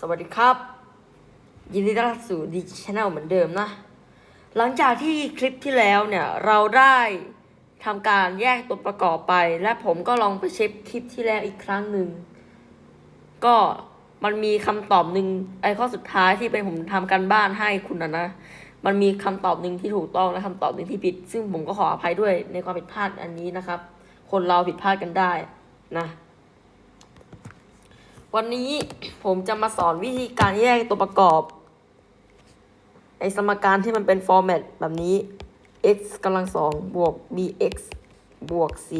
สวัสดีครับ ยินดีต้อนรับสู่ดีชแนลเหมือนเดิมนะ หลังจากที่คลิปที่แล้วเนี่ยเราได้ทำการแยกตัวประกอบไป และผมก็ลองไปเช็คคลิปที่แล้วอีกครั้งหนึ่ง ก็มันมีคำตอบหนึ่งไอ้ข้อสุดท้ายที่เป็นผมทำการบ้านให้คุณนะนะ มันมีคำตอบหนึ่งที่ถูกต้องและคำตอบหนึ่งที่ผิด ซึ่งผมก็ขออภัยด้วยในความผิดพลาดอันนี้นะครับ คนเราผิดพลาดกันได้นะ วันนี้ผมจะมาสอนวิธีการแยกตัวประกอบ ในสมการที่มันเป็นฟอร์แมตแบบนี้ x กำลังสองบวก bx บวก c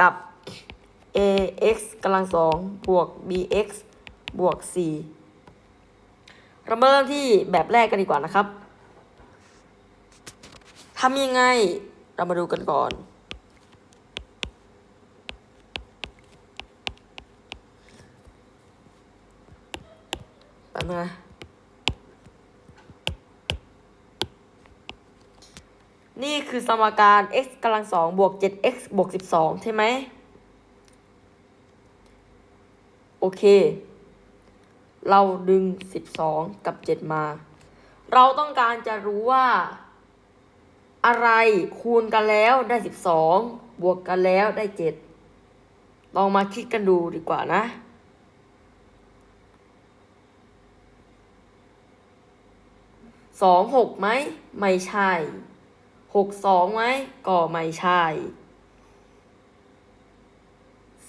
กับ ax กำลังสองบวก bx บวก c เรามาเริ่มที่แบบแรกกันดีกว่านะครับทำยังไง เรามาดูกันก่อน บนะนี่คือสมการ x กำลังสองบวก 7x บวก 12 ใช่ไหม โอเค เราดึง 12 กับ 7 มา เราต้องการจะรู้ว่า อะไรคูณกันแล้วได้ 12 บวกกันแล้วได้ 7 ลองมาคิดกันดูดีกว่านะ สองหกไหมไม่ใช่หกสองไหมก็ไม่ใช่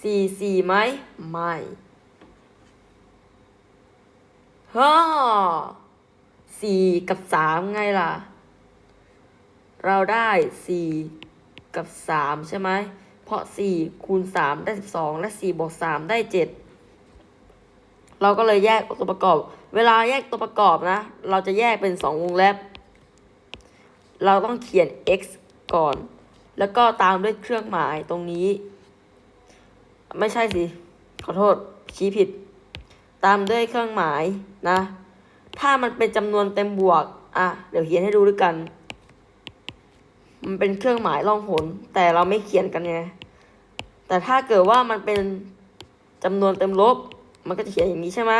สี่สี่ไหมไม่ฮ่าสี่กับสามไงล่ะ เราได้สี่กับสามใช่ไหม เพราะสี่คูณสามได้สิบสองและสี่บวกสามได้เจ็ดเราก็เลยแยกตัวประกอบ เวลาแยกตัวประกอบนะ เราจะแยกเป็นสองวงเล็บ เราต้องเขียน x ก่อน แล้วก็ตามด้วยเครื่องหมายตรงนี้ ไม่ใช่สิ ขอโทษ ชี้ผิด ตามด้วยเครื่องหมายนะ ถ้ามันเป็นจำนวนเต็มบวก อะ เดี๋ยวเขียนให้ดูด้วยกัน มันเป็นเครื่องหมายล่องหน แต่เราไม่เขียนกันไง แต่ถ้าเกิดว่ามันเป็นจำนวนเต็มลบ มันก็จะเขียนอย่างนี้ใช่ไหม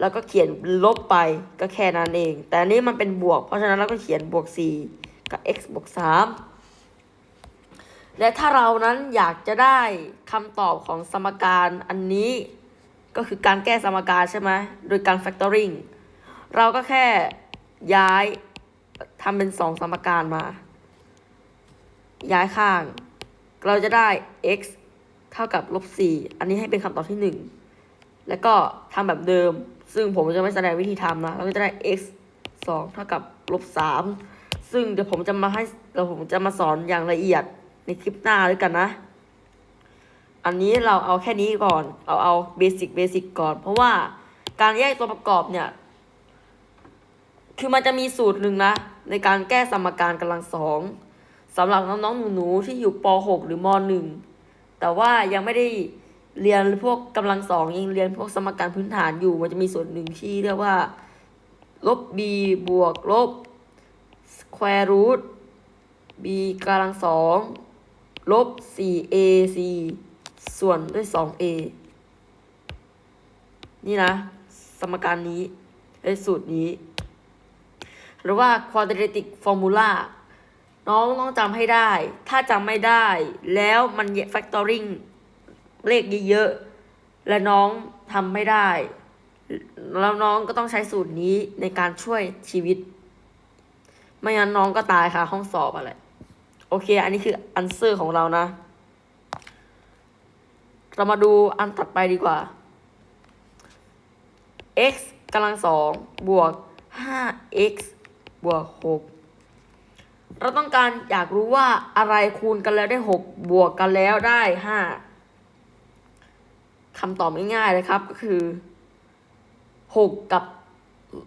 แล้วก็เขียนลบไปก็แค่นั้นเอง แต่อันนี้มันเป็นบวก เพราะฉะนั้นเราก็เขียนบวก 4 กับ x บวก 3 และถ้าเรานั้นอยากจะได้คำตอบของสมการอันนี้ ก็คือการแก้สมการใช่ไหมโดยการ factoring เราก็แค่ย้ายทำเป็นสองสมการมา ย้ายข้าง เราจะได้ x เท่ากับลบ4อันนี้ให้เป็นคำตอบที่ 1 แล้วก็ทำแบบเดิม ซึ่งผมจะไม่แสดงวิธีทำนะเราก็จะได้ x 2เท่ากับลบ3ซึ่งเดี๋ยวผมจะมาให้เราผมจะมาสอนอย่างละเอียดในคลิปหน้าด้วยกันนะ อันนี้เราเอาแค่นี้ก่อน เอาเอาเบสิกเบสิกก่อน เพราะว่าการแยกตัวประกอบเนี่ย คือมันจะมีสูตรหนึ่งนะ ในการแก้สมการกำลังสองสำหรับน้องๆหนูๆที่อยู่ป .6 หรือม .1 แต่ว่ายังไม่ได้ เรียนพวกกำลังสองยังเรียนพวกสมการพื้นฐานอยู่ มันจะมีส่วนหนึ่งที่เรียกว่า ลบ b บวกลบ square root b กำลังสองลบ 4ac ส่วนด้วย 2a นี่นะ สมการนี้ไอ้สูตรนี้ หรือว่า quadratic formula น้องต้องจำให้ได้ ถ้าจำไม่ได้ แล้วมัน factoring เลขเยอะๆ และน้องทำไม่ได้ แล้วน้องก็ต้องใช้สูตรนี้ในการช่วยชีวิต ไม่งั้นน้องก็ตายค่ะ ห้องสอบอะไร โอเค อันนี้คืออันเซอร์ของเรานะ เรามาดูอันถัดไปดีกว่า x กำลังสองบวก 5x บวก 6 เราต้องการอยากรู้ว่าอะไรคูณกันแล้วได้ 6 บวกกันแล้วได้ 5 คำตอบง่ายๆเลยครับก็คือ 6 กับ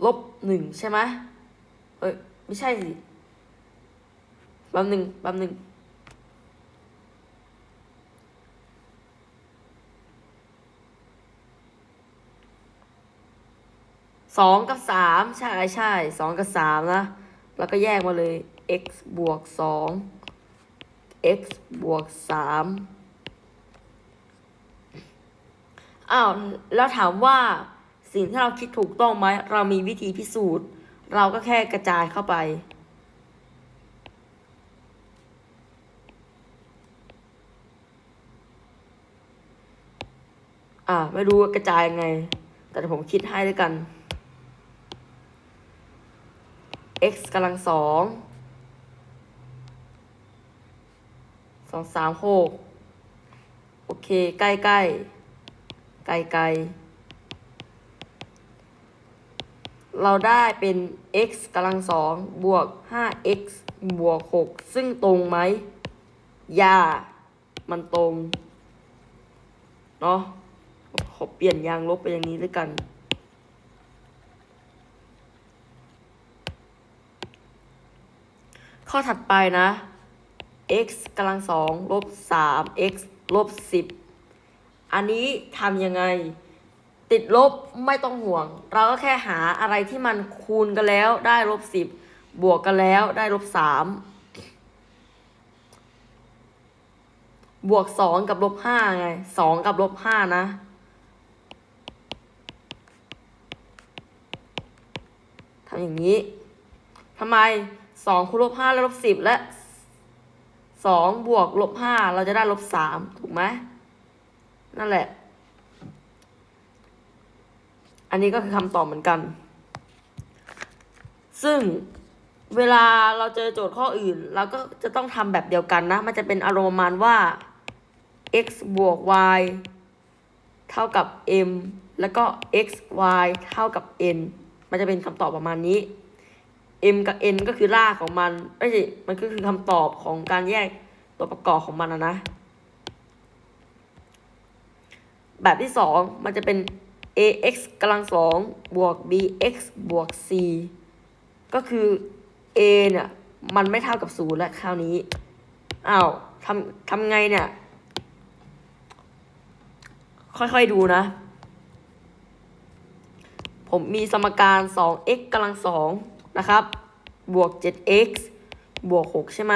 ลบ1ใช่ไหมเอ้ยไม่ใช่สิแป๊บหนึ่งแป๊บหนึ่งสองกับสามใช่ใช่สองกับสามนะ แล้วก็แยกมาเลย x บวกสอง x บวกสาม อ้าวแล้วถามว่าสิ่งที่เราคิดถูกต้องไหมเรามีวิธีพิสูจน์ เราก็แค่กระจายเข้าไป อ่า ไม่รู้กระจายยังไง แต่ผมคิดให้ด้วยกัน x กำลังสองสองสามหกโอเค ใกล้ใกล้ ไกลไกลเราได้เป็น x กำลังสองบวก 5x บวก 6 ซึ่งตรงไหมอย่า มันตรง เนาะขอเปลี่ยนยางลบไปอย่างนี้ด้วยกัน ข้อถัดไปนะ x กำลังสองลบสาม x ลบสิบ อันนี้ทำยังไง ติดลบไม่ต้องห่วง เราก็แค่หาอะไรที่มันคูณกันแล้วได้ลบสิบบวกกันแล้วได้ลบสามบวกสองกับลบห้าไงสองกับลบห้านะทำอย่างนี้ทำไมสองคูณลบห้าแล้วลบสิบและสองบวกลบห้าเราจะได้ลบสามถูกไหม นั่นแหละ อันนี้ก็คือคำตอบเหมือนกัน ซึ่งเวลาเราเจอโจทย์ข้ออื่น เราก็จะต้องทำแบบเดียวกันนะ มันจะเป็นอารมณ์ประมาณว่า x บวก y เท่ากับ m แล้วก็ x y เท่ากับ n มันจะเป็นคำตอบประมาณนี้ m กับ n ก็คือรากของมันไม่ใช่มันก็คือคำตอบของการแยกตัวประกอบของมันนะนะ แบบที่สองมันจะเป็น ax กำลังสองบวก bx บวก c ก็คือ a เนี่ย มันไม่เท่ากับศูนย์และคราวนี้อ้าวทำทำไงเนี่ย ค่อยๆดูนะ ผมมีสมการ 2x กำลังสองนะครับ บวก 7x บวก 6 ใช่ไหม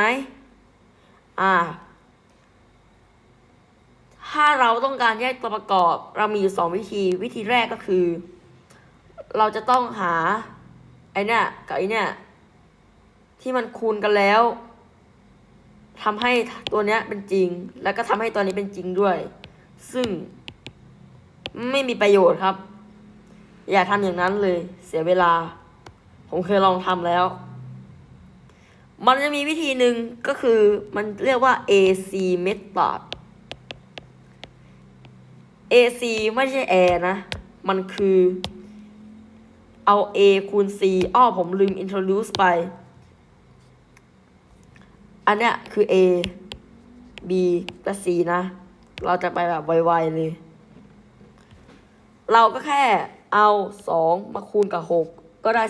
อ่า ถ้าเราต้องการแยกตัวประกอบ เรามีอยู่สองวิธี วิธีแรกก็คือ เราจะต้องหาไอเนี่ยกับไอเนี่ยที่มันคูณกันแล้วทำให้ตัวเนี้ยเป็นจริง แล้วก็ทำให้ตัวนี้เป็นจริงด้วย ซึ่งไม่มีประโยชน์ครับ อย่าทำอย่างนั้นเลย เสียเวลา ผมเคยลองทำแล้ว มันจะมีวิธีหนึ่งก็คือมันเรียกว่า AC method AC ไม่ใช่ A นะ มันคือเอา A คูณ C อ้อผมลืม introduce ไป อันเนี้ยคือ A B และ C นะ เราจะไปแบบไวๆเลย เราก็แค่เอา 2 มาคูณกับ 6 ก็ได้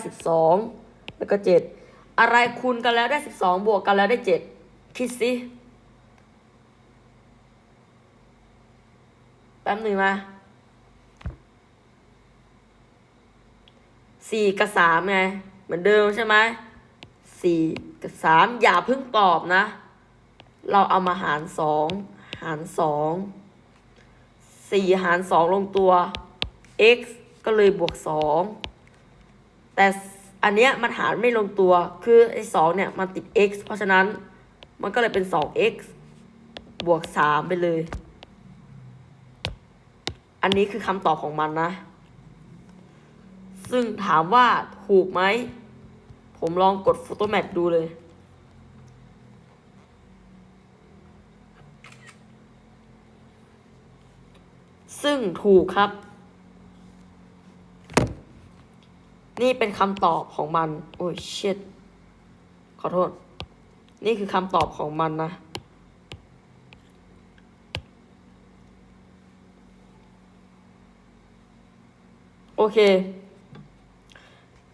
12 แล้วก็ 7 อะไรคูณกันแล้วได้ 12 บวกกันแล้วได้ 7 คิดสิ แป๊บหนึ่งนะสี่กับสามไง เหมือนเดิมใช่ไหมสี่กับสามอย่าเพิ่งตอบนะ เราเอามาหารสองหารสองสี่หารสองลงตัว x ก็เลยบวกสองแต่อันเนี้ยมันหารไม่ลงตัว คือไอ้สองเนี่ยมันติด x เพราะฉะนั้นมันก็เลยเป็นสอง x บวกสามไปเลย อันนี้คือคำตอบของมันนะ ซึ่งถามว่าถูกไหม ผมลองกด Photo Map ดูเลย ซึ่งถูกครับ นี่เป็นคำตอบของมัน โอ้ยเชิดขอโทษ นี่คือคำตอบของมันนะ เค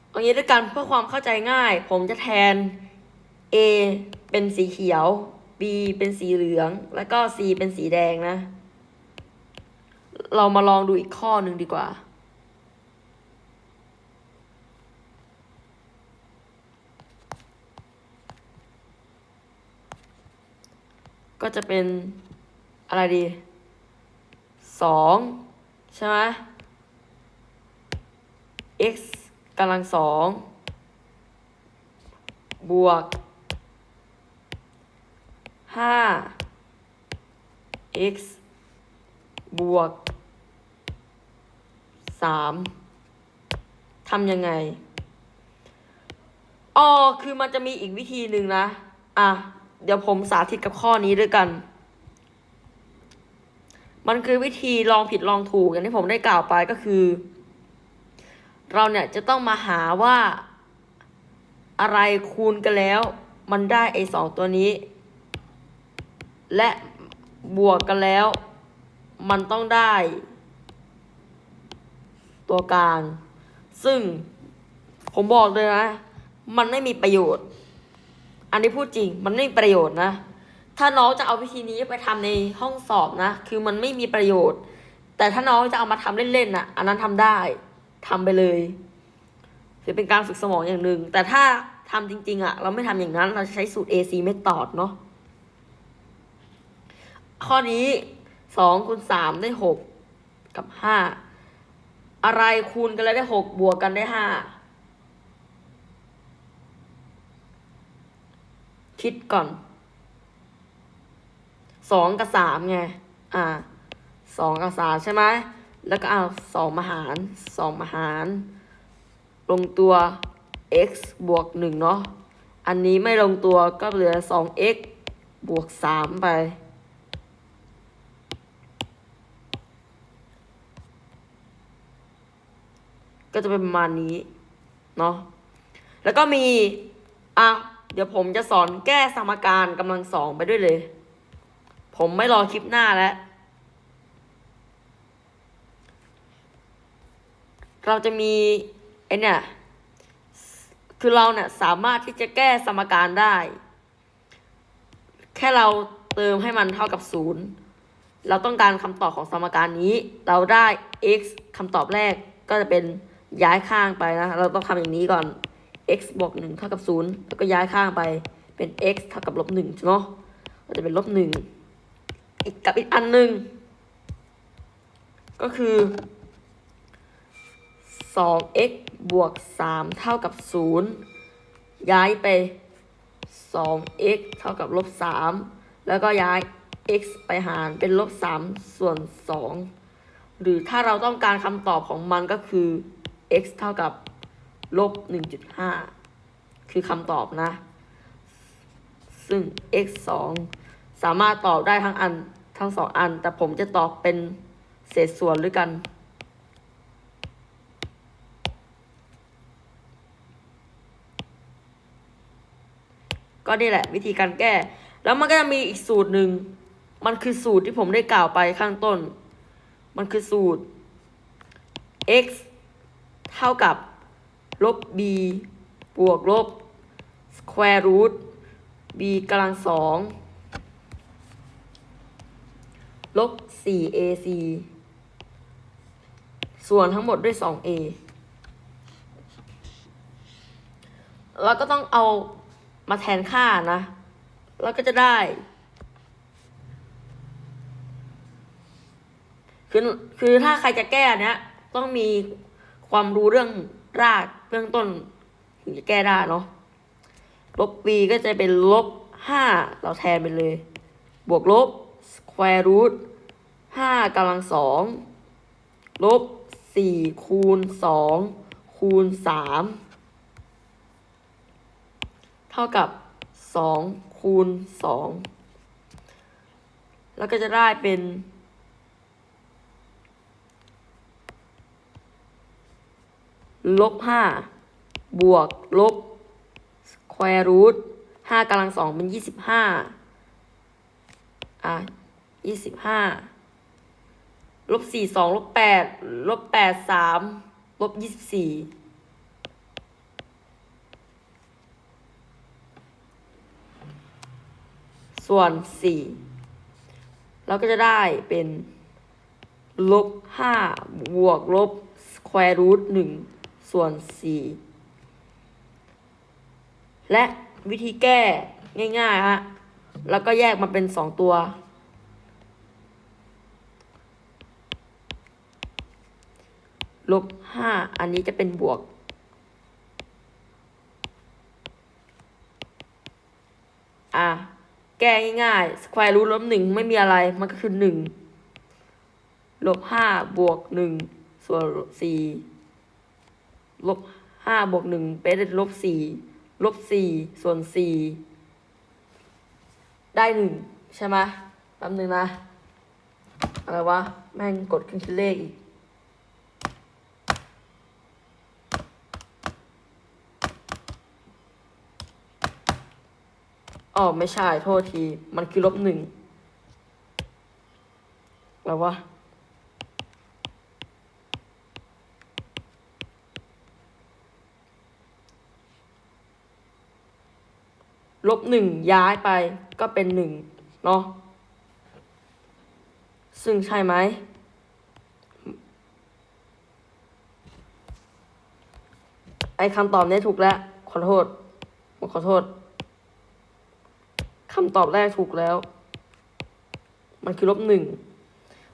เอางี้ด้วยกันเพื่อความเข้าใจง่าย ผมจะแทน A เป็นสีเขียว B เป็นสีเหลือง แล้วก็ C เป็นสีแดงนะ เรามาลองดูอีกข้อหนึ่งดีกว่า ก็จะเป็นอะไรดีสองใช่ไหม x กำลังสองบวกห้า x บวกสามทำยังไง อ๋อ คือมันจะมีอีกวิธีหนึ่งนะ อะ เดี๋ยวผมสาธิตกับข้อนี้ด้วยกัน มันคือวิธีลองผิดลองถูกอย่างที่ผมได้กล่าวไปก็คือ เราเนี่ยจะต้องมาหาว่าอะไรคูณกันแล้ว มันได้ไอ้สองตัวนี้ และบวกกันแล้ว มันต้องได้ ตัวกลาง ซึ่งผมบอกเลยนะ มันไม่มีประโยชน์ อันนี้พูดจริง มันไม่มีประโยชน์นะ ถ้าน้องจะเอาวิธีนี้ไปทำในห้องสอบนะ คือมันไม่มีประโยชน์ แต่ถ้าน้องจะเอามาทำเล่นๆน่ะ อันนั้นทำได้ ทำไปเลยถือเป็นการฝึกสมองอย่างหนึ่ง แต่ถ้าทำจริง ๆอะเราไม่ทำอย่างนั้น เราจะใช้สูตร AC method เนาะข้อนี้สองคูณสามได้หกกับห้าอะไรคูณกันแล้วได้หกบวกกันได้ห้าคิดก่อนสองกับสามไง อ่าสองกับสามใช่ไหม แล้วก็เอาสองมาหารสองมาหาร ลงตัว x บวกหนึ่งเนาะ อันนี้ไม่ลงตัวก็เหลือสอง x บวกสามไป ก็จะเป็นประมาณนี้ เนาะ แล้วก็มี อะ เดี๋ยวผมจะสอนแก้สมการกำลังสองไปด้วยเลย ผมไม่รอคลิปหน้าแล้ว เราจะมีไอเนี่ยคือเราเนี่ยสามารถที่จะแก้สมการได้ แค่เราเติมให้มันเท่ากับศูนย์เราต้องการคำตอบของสมการนี้ เราได้ x คำตอบแรกก็จะเป็นย้ายข้างไปนะ เราต้องทำอย่างนี้ก่อน x บวกหนึ่งเท่ากับศูนย์แล้วก็ย้ายข้างไปเป็น x เท่ากับลบหนึ่งเนาะก็จะเป็นลบหนึ่งอีกกับอีกอันหนึ่งก็คือ 2x บวก 3 เท่ากับ 0 ย้ายไป 2x เท่ากับลบ 3 แล้วก็ย้าย x ไปหารเป็นลบ 3 ส่วน 2 หรือถ้าเราต้องการคำตอบของมันก็คือ x เท่ากับลบ 1.5 คือคำตอบนะ ซึ่ง x 2 สามารถตอบได้ทั้งอันทั้งสองอัน แต่ผมจะตอบเป็นเศษส่วนด้วยกัน ก็นี่แหละ วิธีการแก้ แล้วมันก็จะมีอีกสูตรหนึ่ง มันคือสูตรที่ผมได้กล่าวไปข้างต้น มันคือสูตร x เท่ากับลบ b บวกลบ square root b กำลังสองลบ 4ac ส่วนทั้งหมดด้วย 2a แล้วก็ต้องเอา มาแทนค่านะแล้วก็จะได้ คือคือถ้าใครจะแก้เนี้ยต้องมีความรู้เรื่องรากเบื้องต้นถึงจะแก้ได้เนาะลบ b ก็จะเป็นลบห้าเราแทนไปเลย บวกลบ square root ห้ากำลังสองลบสี่คูณสองคูณสาม เท่ากับสองคูณสองแล้วก็จะได้เป็น ลบห้าบวก ลบ square root ห้ากำลังสองเป็นยี่สิบห้าอะยี่สิบห้าลบสี่สองลบแปดลบแปดสามลบยี่สิบสี่ ส่วนสี่เราก็จะได้เป็นลบห้าบวกลบ square root หนึ่งส่วนสี่และวิธีแก้ง่ายๆฮะแล้วก็แยกมาเป็นสองตัวลลบห้าอันนี้จะเป็นบวก อะ แก้ง่ายๆ square root ลบหนึ่งไม่มีอะไร มันก็คือหนึ่งลบห้าบวกหนึ่งส่วนสี่ลบห้าบวกหนึ่งเป็นลบสี่ลบสี่ส่วนสี่ได้หนึ่งใช่ไหมแป๊บนึงนะ อะไรวะ แม่งกดเครื่องคิดเลขอีก อ๋อไม่ใช่โทษที มันคือลบหนึ่งแล้ววะลบหนึ่งย้ายไปก็เป็นหนึ่งเนาะซึ่งใช่ไหม ไอคำตอบนี้ถูกแล้ว ขอโทษขอโทษำตอบแรกถูกแล้ว มันคือลบหนึ่ง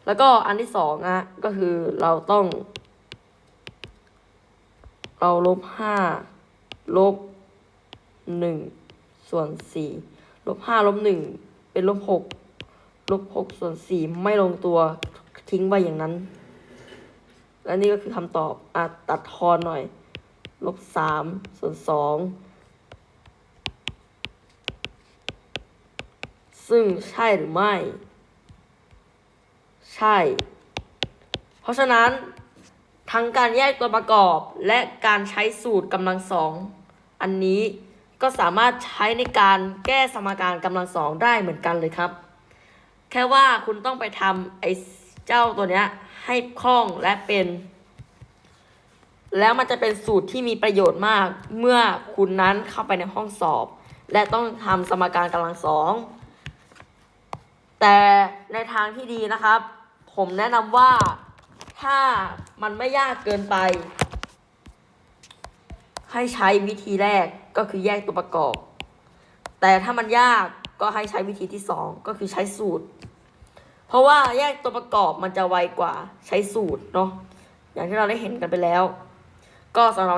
แล้วก็อันที่สองอะก็คือเราต้อง เราลบห้าลบหนึ่งส่วนสี่ลบห้าลบหนึ่งเป็นลบหกลบหกส่วนสี่ไม่ลงตัวทิ้งไว้อย่างนั้น และนี่ก็คือคำตอบอะตัดทอนหน่อย ลบสามส่วนสอง ซึ่งใช่หรือไม่ ใช่ เพราะฉะนั้น ทั้งการแยกตัวประกอบและการใช้สูตรกำลังสอง อันนี้ก็สามารถใช้ในการแก้สมการกำลังสองได้เหมือนกันเลยครับ แค่ว่าคุณต้องไปทำไอ้เจ้าตัวเนี้ยให้คล่องและเป็น แล้วมันจะเป็นสูตรที่มีประโยชน์มาก เมื่อคุณนั้นเข้าไปในห้องสอบ และต้องทำสมการกำลังสอง แต่ในทางที่ดีนะครับ ผมแนะนำว่าถ้ามันไม่ยากเกินไป ให้ใช้วิธีแรกก็คือแยกตัวประกอบ แต่ถ้ามันยากก็ให้ใช้วิธีที่สองก็คือใช้สูตร เพราะว่าแยกตัวประกอบมันจะไวกว่าใช้สูตรเนาะอย่างที่เราได้เห็นกันไปแล้ว ก็สำหรับ